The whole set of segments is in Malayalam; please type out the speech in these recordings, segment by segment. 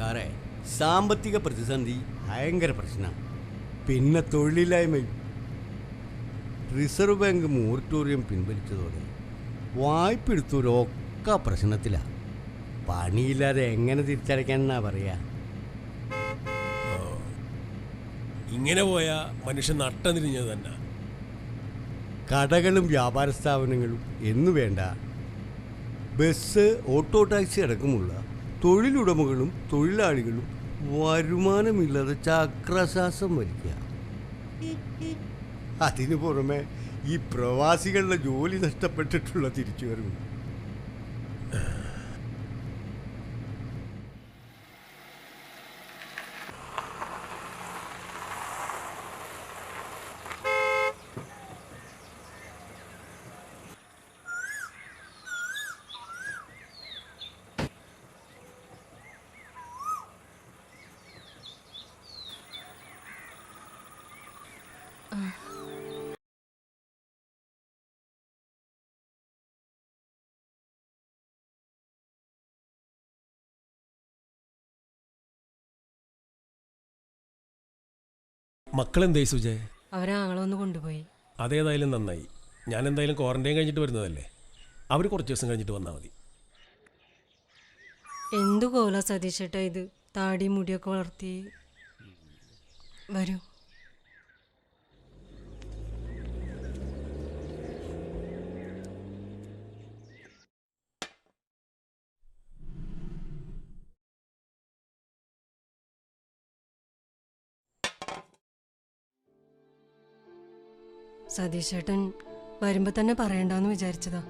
സാറേ സാമ്പത്തിക പ്രതിസന്ധി ഭയങ്കര പ്രശ്നമാണ് പിന്നെ തൊഴിലില്ലായ്മയും. റിസർവ് ബാങ്ക് മോറിറ്റോറിയം പിൻവലിച്ചതോടെ വായ്പ എടുത്തവരൊക്കെ പ്രശ്നത്തിലാണ് പണിയില്ലാതെ എങ്ങനെ തിരിച്ചടയ്ക്കാനെന്നാ പറയാ? ഇങ്ങനെ പോയാ മനുഷ്യൻ നട്ടതിരിഞ്ഞത് തന്നെ. കടകളും വ്യാപാര സ്ഥാപനങ്ങളും എന്നു വേണ്ട ബസ് ഓട്ടോ ടാക്സി അടക്കമുള്ള തൊഴിലുടമകളും തൊഴിലാളികളും വരുമാനമില്ലാതെ ചക്രശ്വാസം വലിക്കുക. അതിനു പുറമെ ഈ പ്രവാസികളുടെ ജോലി നഷ്ടപ്പെട്ടിട്ടുള്ള തിരിച്ചുവരവ് മക്കളെന്തേ സുജയ് അവരാങ്ങളൊന്ന് കൊണ്ടുപോയി. അതേതായാലും നന്നായി. ഞാൻ എന്തായാലും ക്വാറന്റൈൻ കഴിഞ്ഞിട്ട് വരുന്നതല്ലേ? അവർ കുറച്ച് ദിവസം കഴിഞ്ഞിട്ട് വന്നാൽ മതി. എന്തു കോല സതീശേട്ടാ ഇത്? താടി മുടിയൊക്കെ വളർത്തി. വരൂ. സതീശേട്ടൻ വരുമ്പോ തന്നെ പറയണ്ടെന്ന് വിചാരിച്ചതാ.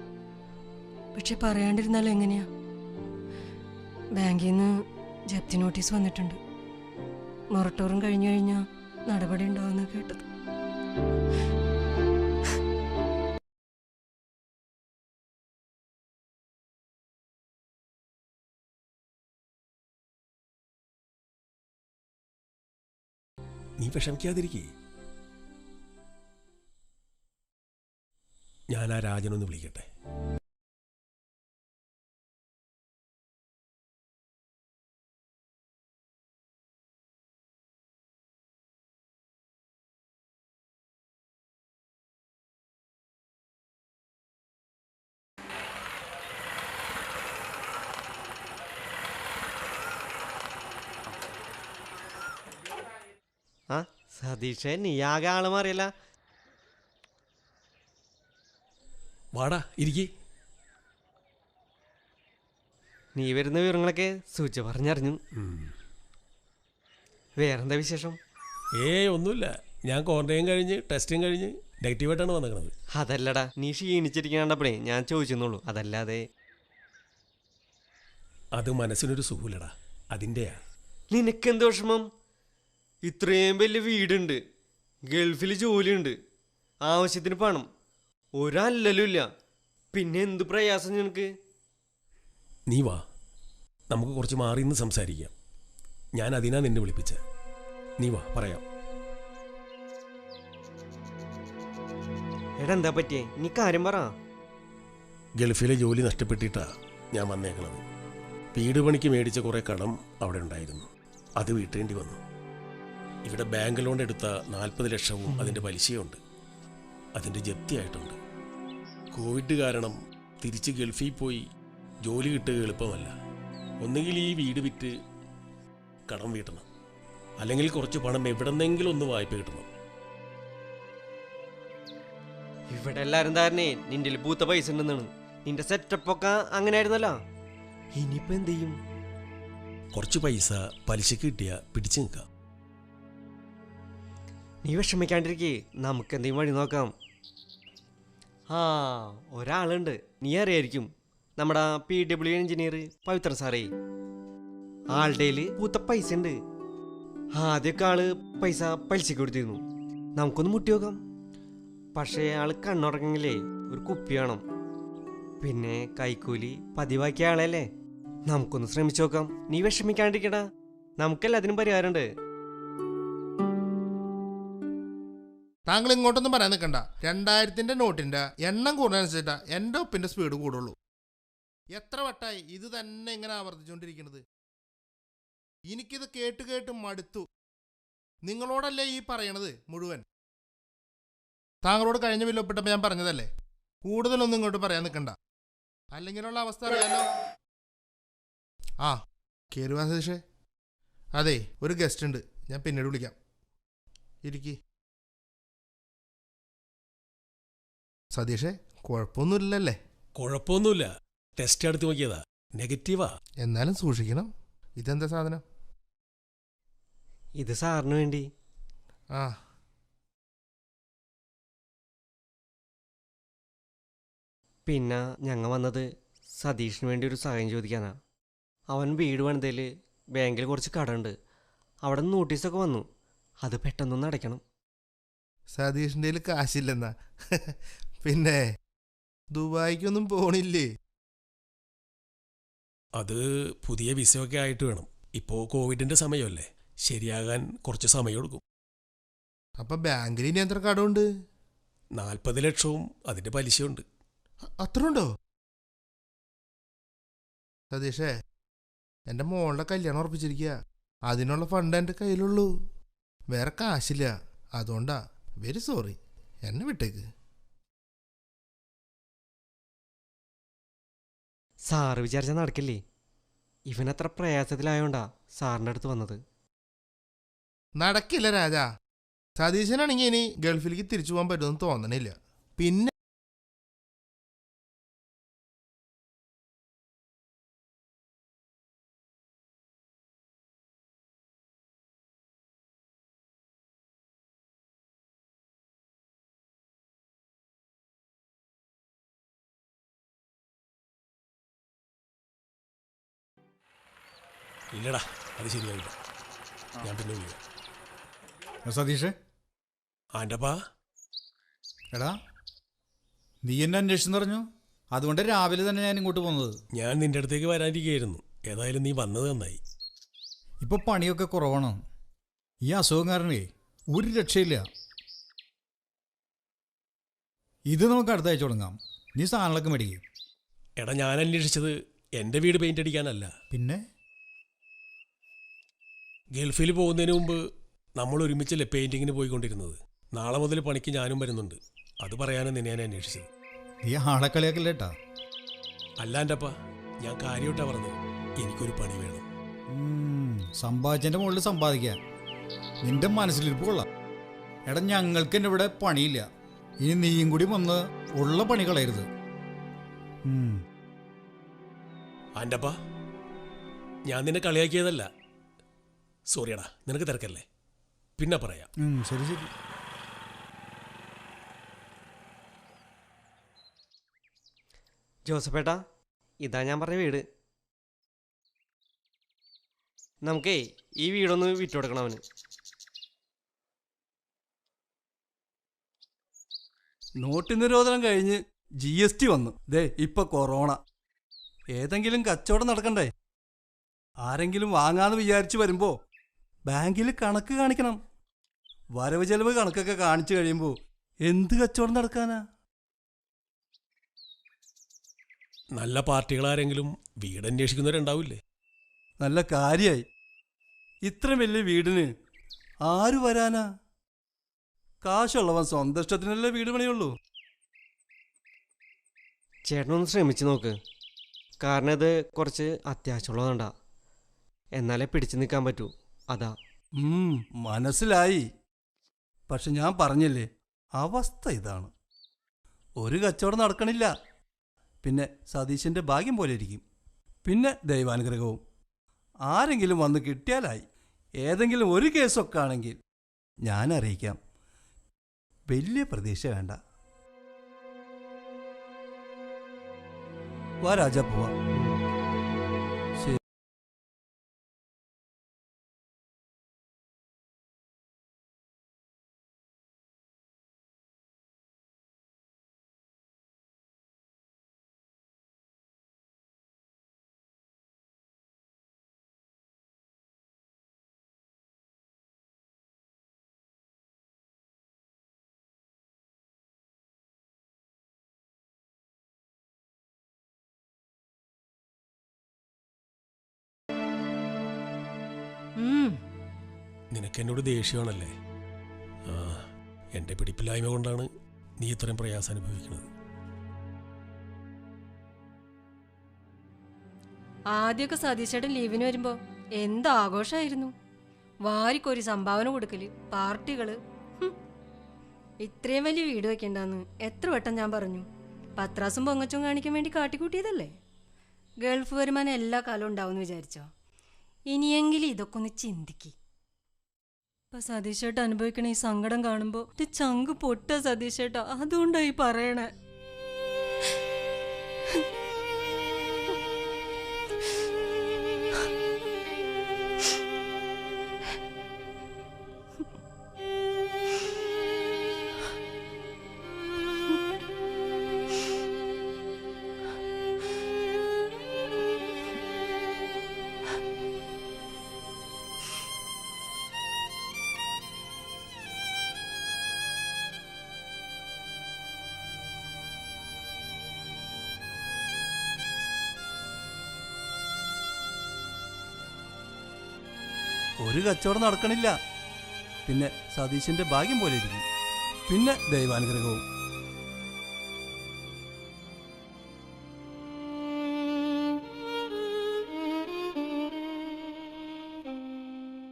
പക്ഷെ പറയാണ്ടിരുന്നാൽ എങ്ങനെയാ? ബാങ്കിൽ നിന്ന് ജപ്തി നോട്ടീസ് വന്നിട്ടുണ്ട്. മൊറട്ടോറും കഴിഞ്ഞു കഴിഞ്ഞാ നടപടി ഉണ്ടാവുന്ന കേട്ടത്. നീ വിഷമിക്കാതിരിക്കേ. ഞാൻ ആ രാജനൊന്ന് വിളിക്കട്ടെ. ആ സതീഷേ നീ ആകെ ആൾ മാറിയല്ല. വാടാ ഇരിക്കേ. നീ വരുന്ന വിവരങ്ങളൊക്കെ സൂച പറഞ്ഞറിഞ്ഞു. വേറെന്താ വിശേഷം? ഏയ് ഒന്നുമില്ല. ഞാൻ ക്വാറന്റൈൻ കഴിഞ്ഞ് ടെസ്റ്റും കഴിഞ്ഞ് നെഗറ്റീവായിട്ടാണ് വന്നിരിക്കുന്നത് അതല്ലടാ നീ ക്ഷീണിച്ചിരിക്കണ്ടപ്പോഴേ ഞാൻ ചോദിച്ചെന്നുള്ളൂ അതല്ലാതെ. അത് മനസ്സിനൊരു സുഖമില്ലടാ. അതിന്റെയാ നിനക്കെന്ത് വിഷമം? ഇത്രയും വലിയ വീടുണ്ട്. ഗൾഫിൽ ജോലിയുണ്ട്. ആവശ്യത്തിന് പണം. ഒരല്ലലും ഇല്ല പിന്നെ എന്ത് പ്രയാസം നിനക്ക്? നീ വാ. നമുക്ക് കുറച്ച് മാറി നിന്ന് സംസാരിക്കാം. ഞാൻ അതിനാ നിന്നെ വിളിപ്പിച്ച. നീ വാ പറയാം. എടാ എന്താ പറ്റിയേ? നീ കാര്യം പറ. ഗൾഫിലെ ജോലി നഷ്ടപ്പെട്ടിട്ടാ ഞാൻ വന്നേക്കണത്. വീട് പണിക്ക് മേടിച്ച കുറേ കടം അവിടെ ഉണ്ടായിരുന്നു. അത് വീട്ടേണ്ടി വന്നു. ഇവിടെ ബാങ്ക് ലോൺ എടുത്ത നാൽപ്പത് ലക്ഷവും അതിന്റെ പലിശയുണ്ട്. അതിന്റെ ജപ്തിയായിട്ടുണ്ട് കോവിഡ് കാരണം തിരിച്ച് ഗൾഫിൽ പോയി ജോലി കിട്ടുക എളുപ്പമല്ല. ഒന്നുകിൽ ഈ വീട് വിറ്റ് കടം വീട്ടണം. അല്ലെങ്കിൽ കുറച്ച് പണം എവിടെന്നെങ്കിലും ഒന്ന് വായ്പ കിട്ടണം. ഇവിടെ എല്ലാരും ധാരണേ നിന്റെ പൂത്ത പൈസ ഉണ്ടെന്നാണ്. നിന്റെ സെറ്റപ്പ് ഒക്കെ അങ്ങനെ ആയിരുന്നല്ലോ ഇനിയിപ്പോ എന്ത് ചെയ്യും? കുറച്ച് പൈസ പലിശ കിട്ടിയ പിടിച്ചു നിൽക്കാം. നീ വിഷമിക്കാണ്ടിരിക്കേ. നമുക്ക് എന്തെങ്കിലും വഴി നോക്കാം. ആ ഒരാളുണ്ട്. നീ അറിയായിരിക്കും. നമ്മുടെ പി ഡബ്ല്യു എഞ്ചിനീയർ പവിത്രൻ സാറേ. ആളുടെ പൂത്ത പൈസ ഉണ്ട് ആദ്യമൊക്കെ ആൾ പൈസ പലിശ കൊടുത്തിരുന്നു. നമുക്കൊന്ന് മുട്ടി നോക്കാം. പക്ഷേ ആൾ കണ്ണുറങ്ങെങ്കിലേ ഒരു കുപ്പി വേണം. പിന്നെ കൈക്കൂലി പതിവാക്കിയ ആളല്ലേ? നമുക്കൊന്ന് ശ്രമിച്ചു നോക്കാം. നീ വിഷമിക്കാണ്ടിരിക്കടാ. നമുക്കെല്ലാത്തിനും പരിഹാരമുണ്ട്. താങ്കൾ ഇങ്ങോട്ടൊന്നും പറയാൻ നിൽക്കണ്ട രണ്ടായിരത്തിന്റെ നോട്ടിന്റെ എണ്ണം കൂടുന്നതനുസരിച്ചാ എന്റെ ഒപ്പിന്റെ സ്പീഡ് കൂടുള്ളൂ. എത്ര വട്ടായി? ഇത് തന്നെ ഇങ്ങനെ ആവർത്തിച്ചുകൊണ്ടിരിക്കുന്നത് എനിക്കിത് കേട്ട് കേട്ട് മടുത്തു. നിങ്ങളോടല്ലേ ഈ പറയണത് മുഴുവൻ? താങ്കളോട് കഴിഞ്ഞ വില്ലൊപ്പിട്ടപ്പോൾ ഞാൻ പറഞ്ഞതല്ലേ? കൂടുതലൊന്നും ഇങ്ങോട്ട് പറയാൻ നിൽക്കണ്ട അല്ലെങ്കിലുള്ള അവസ്ഥ അറിയാലോ? ആ കയറുവാ സതീഷേ. അതെ ഒരു ഗസ്റ്റ് ഉണ്ട്. ഞാൻ പിന്നീട് വിളിക്കാം. ഇരിക്കി. സതീഷേ കുഴപ്പമൊന്നുമില്ലല്ലേ? കുഴപ്പമൊന്നുമില്ല. ടെസ്റ്റ് എടുത്ത് നോക്കിയതാ. നെഗറ്റീവാ എന്നാലും സൂക്ഷിക്കണം. ഇതെന്താ സാധനം? ഇത് സാറിന് വേണ്ടി. ആ. പിന്നെ ഞങ്ങൾ വന്നത് സതീഷിന് വേണ്ടി ഒരു സഹായം ചോദിക്കാനാ. അവൻ വീട് പണിതയിൽ ബാങ്കിൽ കുറച്ച് കടമുണ്ട് അവിടെ നിന്ന് നോട്ടീസൊക്കെ വന്നു. അത് പെട്ടെന്നൊന്ന് അടയ്ക്കണം. സതീഷിന്റെ കയ്യിൽ കാശില്ലെന്നാ. പിന്നെ ദുബായിക്കൊന്നും പോണില്ലേ? അത് പുതിയ വിസയൊക്കെ ആയിട്ട് വേണം. ഇപ്പോ കോവിഡിന്റെ സമയമല്ലേ. ശരിയാകാൻ കുറച്ച് സമയമെടുക്കും അപ്പൊ ബാങ്കിൽ ഇനി എത്ര കടമുണ്ട് നാൽപ്പത് ലക്ഷവും അതിന്റെ പലിശയുണ്ട്. അത്ര ഉണ്ടോ സതീഷേ എന്റെ മോളുടെ കല്യാണം ഉറപ്പിച്ചിരിക്കുക അതിനുള്ള ഫണ്ട് എന്റെ കയ്യിലുള്ളൂ. വേറെ കാശില്ല. അതുകൊണ്ടാ വെരി സോറി എന്നെ വിട്ടേക്ക്. സാറ് വിചാരിച്ചാൽ നടക്കില്ലേ? ഇവനത്ര പ്രയാസത്തിലായോണ്ടാ സാറിന്റെ അടുത്ത് വന്നത്. നടക്കില്ല രാജാ. സതീശനാണെങ്കിൽ ഇനി ഗൾഫിലേക്ക് തിരിച്ചു പോകാൻ പറ്റുമെന്ന് തോന്നണില്ല. പിന്നെ ഇല്ലടാ അത് ശരിയാവില്ല ഞാൻ പിന്നെ വിളിക്കാം. സതീഷ്? ആന്റപ്പാ എടാ നീ എന്നെ അന്വേഷിച്ചെന്ന് പറഞ്ഞു? അതുകൊണ്ട് രാവിലെ തന്നെ ഞാൻ ഇങ്ങോട്ട് പോകുന്നത്. ഞാൻ നിന്റെ അടുത്തേക്ക് വരാനിരിക്കുകയായിരുന്നു. ഏതായാലും നീ വന്നത് നന്നായി. ഇപ്പൊ പണിയൊക്കെ കുറവാണ്. ഈ അസുഖം കാരണേ ഒരു രക്ഷയില്ല. ഇത് നമുക്ക് അടുത്ത ആഴ്ച തുടങ്ങാം. നീ സാധനങ്ങളൊക്കെ മേടിക്കും. എടാ ഞാൻ അന്വേഷിച്ചത് എന്റെ വീട് പെയിന്റ് അടിക്കാനല്ല. പിന്നെ? ഗൾഫിൽ പോകുന്നതിന് മുമ്പ് നമ്മൾ ഒരുമിച്ചല്ലേ പെയിന്റിങ്ങിന് പോയിക്കൊണ്ടിരുന്നത്. നാളെ മുതൽ പണിക്ക് ഞാനും വരുന്നുണ്ട്. അത് പറയാനും നിന്നെ ഞാൻ അന്വേഷിച്ചത്. നീ ആളെ കളിയാക്കല്ലേ ഏട്ടാ? അല്ലാന്റപ്പ ഞാൻ കാര്യമായിട്ടാ പറഞ്ഞത്. എനിക്കൊരു പണി വേണം. സമ്പാദിച്ചതിന്റെ മുകളിൽ സമ്പാദിക്കാൻ നിന്റെ മനസ്സിലിരിപ്പ് കൊള്ളാം. എടാ ഞങ്ങൾക്ക് എന്റെ ഇവിടെ പണിയില്ല. ഇനി നീയും കൂടി വന്ന് ഉള്ള പണി കളയരുത്. ആന്റപ്പ ഞാൻ നിന്നെ കളിയാക്കിയതല്ല. സോറിയടാ നിനക്ക് തിരക്കല്ലേ? പിന്നെ പറയാം. ശരി ശരി. ജോസഫേട്ടാ ഇതാ ഞാൻ പറഞ്ഞ വീട്. നമുക്കേ ഈ വീടൊന്ന് വിറ്റ് കൊടുക്കണം അവന്. നോട്ട് നിരോധനം കഴിഞ്ഞ് ജി എസ് ടി വന്നു. ദേ ഇപ്പൊ കൊറോണ. ഏതെങ്കിലും കച്ചവടം നടക്കണ്ടേ? ആരെങ്കിലും വാങ്ങാന്ന് വിചാരിച്ചു വരുമ്പോ ബാങ്കിൽ കണക്ക് കാണിക്കണം. വരവ് ചെലവ് കണക്കൊക്കെ കാണിച്ചു കഴിയുമ്പോൾ എന്ത് കച്ചവടം നടക്കാനാ? നല്ല പാർട്ടികളാരെങ്കിലും വീട് അന്വേഷിക്കുന്നവരുണ്ടാവില്ലേ? നല്ല കാര്യായി. ഇത്ര വലിയ വീടിന് ആര് വരാനാ? കാശുള്ളവൻ സ്വന്തം ഇഷ്ടത്തിനല്ലേ വീട് പണിയുള്ളൂ? ചേട്ടനൊന്ന് ശ്രമിച്ചു നോക്ക്. കാരണം ഇത് കുറച്ച് അത്യാവശ്യമുള്ളതുണ്ടാ എന്നാലേ പിടിച്ചു നിൽക്കാൻ പറ്റൂ. അതാ. മനസ്സിലായി. പക്ഷെ ഞാൻ പറഞ്ഞില്ലേ അവസ്ഥ ഇതാണ്. ഒരു കച്ചവടം നടക്കണില്ല. പിന്നെ സതീശന്റെ ഭാഗ്യം പോലെ ഇരിക്കും. പിന്നെ ദൈവാനുഗ്രഹവും. ആരെങ്കിലും വന്ന് കിട്ടിയാലായി. ഏതെങ്കിലും ഒരു കേസൊക്കെ ആണെങ്കിൽ ഞാൻ അറിയിക്കാം. വലിയ പ്രതീക്ഷ വേണ്ട. വാ രാജാ പോവാ. നിനക്ക് എന്നോട് ദേഷ്യമാണല്ലേ? ആ എന്റെ പിടിപ്പില്ലായ്മ കൊണ്ടാണ് നീ ഇത്രയും പ്രയാസം അനുഭവിക്കുന്നത്. ആദ്യമൊക്കെ സതീശേട്ടൻ ലീവിന് വരുമ്പോ എന്ത് ആഘോഷമായിരുന്നു വാരിക്കൊരു സംഭാവന കൊടുക്കൽ പാർട്ടികൾ. ഇത്രയും വലിയ വീട് വെക്കണ്ടെന്ന് എത്ര വട്ടം ഞാൻ പറഞ്ഞു. പത്രാസും പൊങ്ങച്ചും കാണിക്കാൻ വേണ്ടി കാട്ടിക്കൂട്ടിയതല്ലേ? ഗൾഫ് വരുമാനം എല്ലാ കാലവും ഉണ്ടാവും എന്ന് വിചാരിച്ചോ? ഇനിയെങ്കിലും ഇതൊക്കെ ഒന്ന് ചിന്തിക്ക്. ഇപ്പൊ സതീഷേട്ട അനുഭവിക്കണ ഈ സങ്കടം കാണുമ്പോ ചങ്ക് പൊട്ട അതുകൊണ്ടാ അതുകൊണ്ടായി പറയണേ. ഒരു കച്ചവടം നടക്കണില്ല. പിന്നെ സതീശന്റെ ഭാഗ്യം പോലെ ഇരിക്കും. പിന്നെ ദൈവാനുഗ്രഹവും.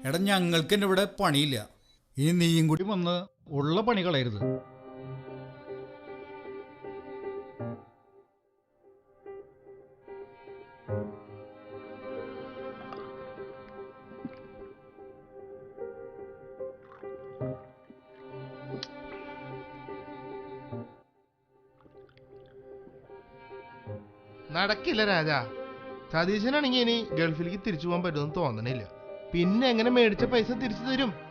എടാ ഞങ്ങൾക്ക് ഇവിടെ പണിയില്ല. ഇനി നീയും കൂടി വന്ന് ഉള്ള പണി കളയരുത് നടക്കില്ല രാജാ. സതീശനാണെങ്കിൽ ഇനി ഗൾഫിലേക്ക് തിരിച്ചു പോകാൻ പറ്റുമെന്ന് തോന്നണില്ല. പിന്നെ എങ്ങനെ മേടിച്ച പൈസ തിരിച്ചു തരും?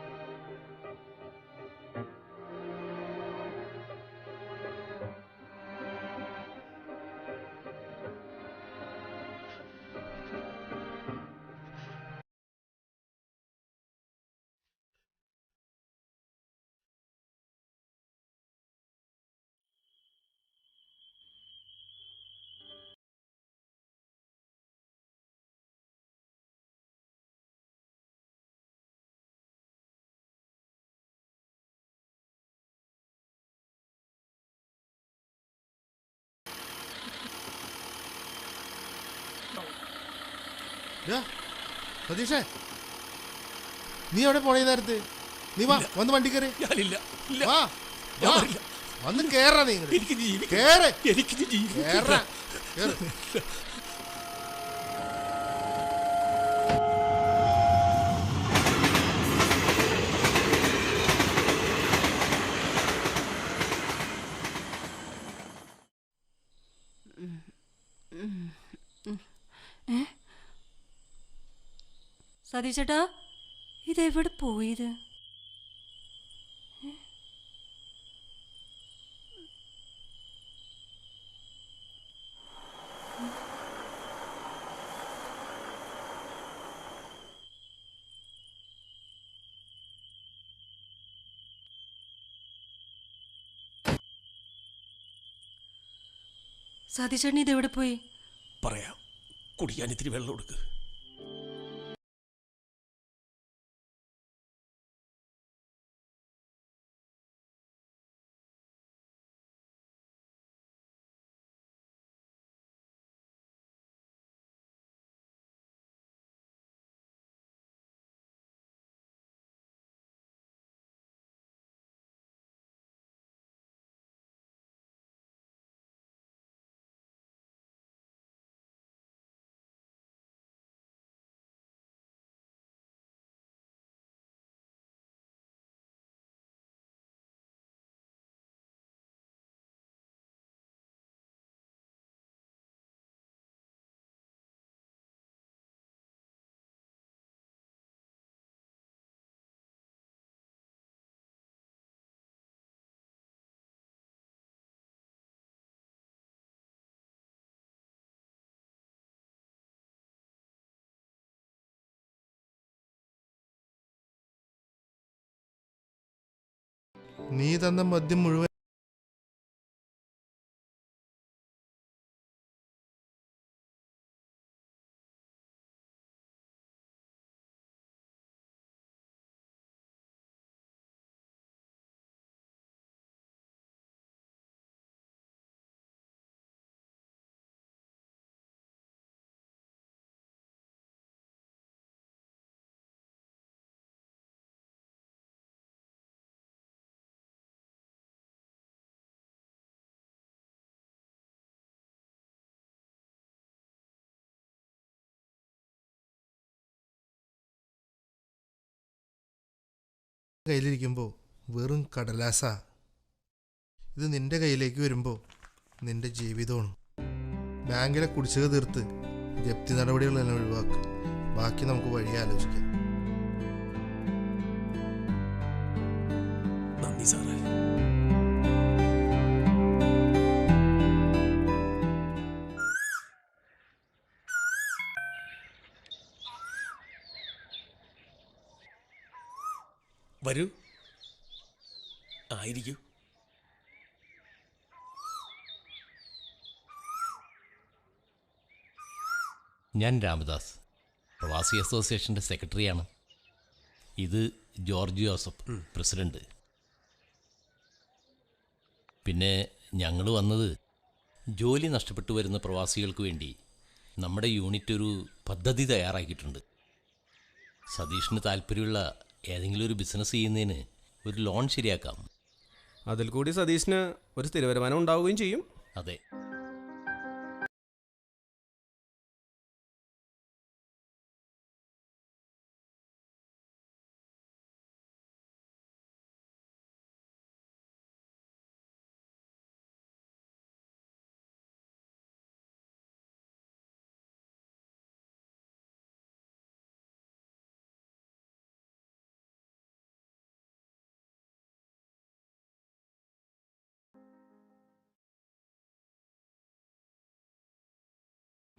സതീഷേ. നീ എവിടെ പോണേ നേരത്ത്? നീ വാ വന്ന് വണ്ടി കയറി. വാ. വന്ന് കേറാ നീ കേറേ. എനിക്ക് കേറാ. സതീശേട്ടാ ഇതെവിടെ പോയത്? സതീശേട്ടൻ ഇതെവിടെ പോയി? പറയാം. കുടിക്കാൻ ഇത്തിരി വെള്ളം കൊടുക്ക് നീ തന്ന മദ്യം മുഴുവൻ കയ്യിലിരിക്കുമ്പോൾ വെറും കടലാസ. ഇത് നിന്റെ കയ്യിലേക്ക് വരുമ്പോൾ നിന്റെ ജീവിതമാണ്. ബാങ്കിലെ കുടിശ്ശിക തീർത്ത് ജപ്തി നടപടികൾ തന്നെ ഒഴിവാക്കുക ബാക്കി നമുക്ക് വഴി ആലോചിക്കാം ആയിരിക്കൂ. ഞാൻ രാമദാസ്. പ്രവാസി അസോസിയേഷന്റെ സെക്രട്ടറിയാണ്. ഇത് ജോർജ് ജോസഫ് പ്രസിഡന്റ്. പിന്നെ ഞങ്ങൾ വന്നത് ജോലി നഷ്ടപ്പെട്ടു വരുന്ന പ്രവാസികൾക്ക് വേണ്ടി നമ്മുടെ യൂണിറ്റ് ഒരു പദ്ധതി തയ്യാറാക്കിയിട്ടുണ്ട്. സതീഷിന് താല്പര്യമുള്ള ഏതെങ്കിലും ഒരു ബിസിനസ് ചെയ്യുന്നതിന് ഒരു ലോൺ ശരിയാക്കാം. അതിൽ കൂടി സതീഷിന് ഒരു സ്ഥിരവരുമാനം ഉണ്ടാവുകയും ചെയ്യും. അതെ.